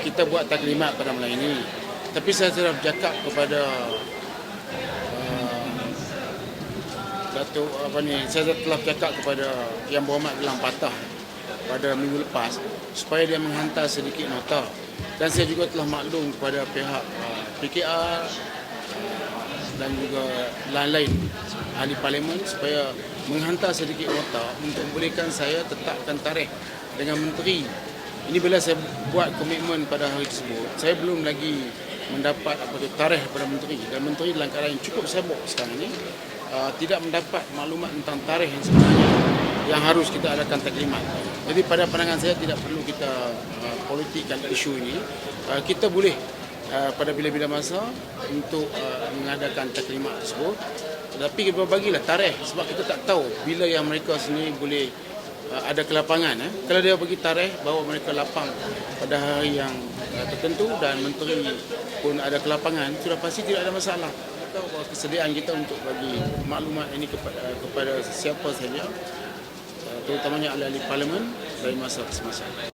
kita buat taklimat pada malam ini. Tapi saya telah bercakap kepada uh, Datuk apa ni, saya telah bercakap kepada Yang Berhormat Gelang Patah pada minggu lepas supaya dia menghantar sedikit nota dan saya juga telah maklum kepada pihak uh, PKR uh, dan juga lain-lain ahli parlimen supaya menghantar sedikit nota untuk membolehkan saya tetapkan tarikh dengan menteri. Ini bila saya buat komitmen pada hari tersebut, saya belum lagi mendapat apa tu tarikh daripada menteri dan menteri dalam keadaan yang cukup sibuk sekarang ini uh, tidak mendapat maklumat tentang tarikh yang sebenarnya yang harus kita adakan taklimat. Jadi pada pandangan saya tidak perlu kita uh, politikkan isu ini. Uh, kita boleh uh, pada bila-bila masa untuk uh, mengadakan taklimat tersebut. Tetapi kita bagilah tarikh sebab kita tak tahu bila yang mereka sendiri boleh uh, ada kelapangan. Eh. Kalau dia bagi tarikh bahawa mereka lapang pada hari yang uh, tertentu dan menteri pun ada kelapangan, sudah pasti tidak ada masalah. Kita bahawa kesediaan kita untuk bagi maklumat ini kepada, kepada siapa saja uh, terutamanya ahli-ahli parlimen dari masa ke semasa.